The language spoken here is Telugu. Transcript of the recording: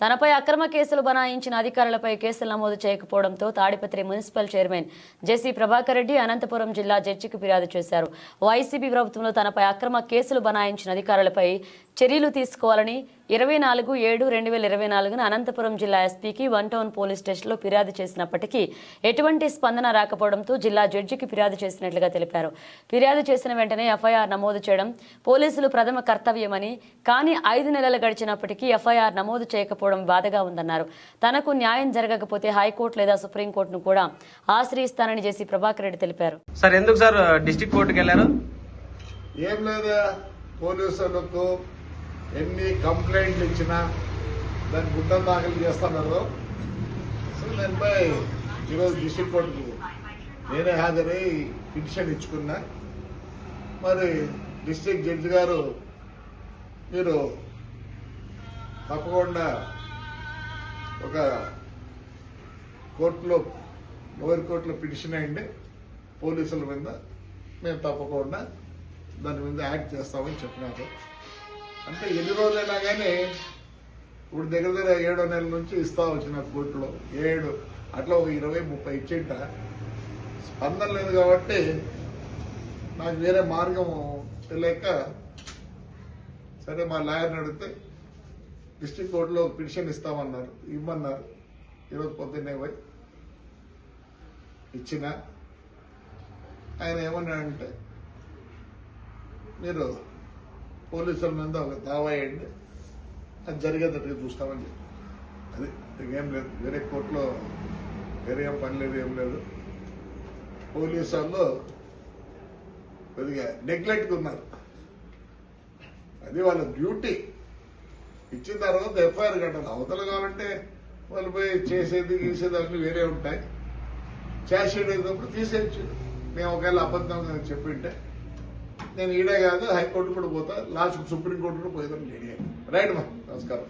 తనపై అక్రమ కేసులు బనాయించిన అధికారులపై కేసులు నమోదు చేయకపోవడంతో Tadipatri municipal chairman JC Prabhakar Reddy Anantapuram జిల్లా జడ్జికి ఫిర్యాదు చేశారు. వైసీపీ ప్రభుత్వంలో తనపై అక్రమ కేసులు బనాయించిన అధికారులపై చర్యలు తీసుకోవాలని ఇరవై నాలుగు ఏడు రెండు వేల ఇరవై నాలుగున అనంతపురం జిల్లా ఎస్పీకి వన్ టౌన్ పోలీస్ స్టేషన్లో ఫిర్యాదు చేసినప్పటికీ ఎటువంటి స్పందన రాకపోవడంతో జిల్లా జడ్జికి ఫిర్యాదు చేసినట్లుగా తెలిపారు. ఫిర్యాదు చేసిన వెంటనే ఎఫ్ఐఆర్ నమోదు చేయడం పోలీసులు ప్రథమ కర్తవ్యమని కానీ ఐదు నెలలు గడిచినప్పటికీ ఎఫ్ఐఆర్ నమోదు చేయకపోవడం బాధగా ఉందన్నారు. తనకు న్యాయం జరగకపోతే హైకోర్టు లేదా సుప్రీంకోర్టును కూడా ఆశ్రయిస్తానని జేసీ ప్రభాకర్ రెడ్డి తెలిపారు. సార్ ఎందుకు సార్ డిస్టిక్ కోర్టుకి వెళ్ళారు ఏం లేదా పోలీసులకు ఎన్ని కంప్లైంట్లు ఇచ్చినా దాన్ని గుడ్డ దాఖలు చేస్తున్నారు. సో దానిపై ఈరోజు డిస్ట్రిక్ట్ కోర్టుకు నేనే హాజరై పిటిషన్ ఇచ్చుకున్నా. మరి డిస్ట్రిక్ట్ జడ్జి గారు మీరు తప్పకుండా ఒక కోర్టులో లోయర్ కోర్టులో పిటిషన్ అయ్యండి పోలీసుల మీద మేము తప్పకుండా దాని మీద యాక్ట్ చేస్తామని చెప్పినారు. అంటే ఎన్ని రోజులైనా కానీ ఇప్పుడు దగ్గర దగ్గర ఏడో నెలల నుంచి ఇస్తా వచ్చిన కోర్టులో. ఏడు. అట్లా ఒక ఇరవై ముప్పై ఇచ్చేట. స్పందన లేదు కాబట్టి నాకు వేరే మార్గం తెలియక సరే మా లాయర్ని అడిగితే డిస్ట్రిక్ట్ కోర్టులో పిటిషన్ ఇస్తామన్నారు. ఇవ్వమన్నారు ఈరోజు పొద్దున్నే పోయి ఇచ్చిన. ఆయన ఏమన్నాడంటే మీరు పోలీసుల మీద ఒక దావా వేయండి. అది జరిగేటట్టుగా చూస్తామని చెప్పి. అది ఇంకేం లేదు. వేరే కోర్టులో వేరే ఏం పని లేదు ఏం లేదు. పోలీసు వాళ్ళు కొద్దిగా నెగ్లెక్ట్గా ఉన్నారు. అది వాళ్ళ డ్యూటీ ఇచ్చిన తర్వాత ఎఫ్ఐఆర్ కట్టాలి. అవతల కావాలంటే వాళ్ళు పోయి చేసేది గీసేది అన్నీ వేరే ఉంటాయి. చేసేటప్పుడు అయినప్పుడు తీసేయచ్చు. మేము ఒకవేళ అబద్ధం చెప్పింటే నేను ఈడే కాదు హైకోర్టు కూడా పోతా. లాస్ట్ సుప్రీంకోర్టు కూడా పోయేదాన్ని నేనే. రైట్ మా నమస్కారం.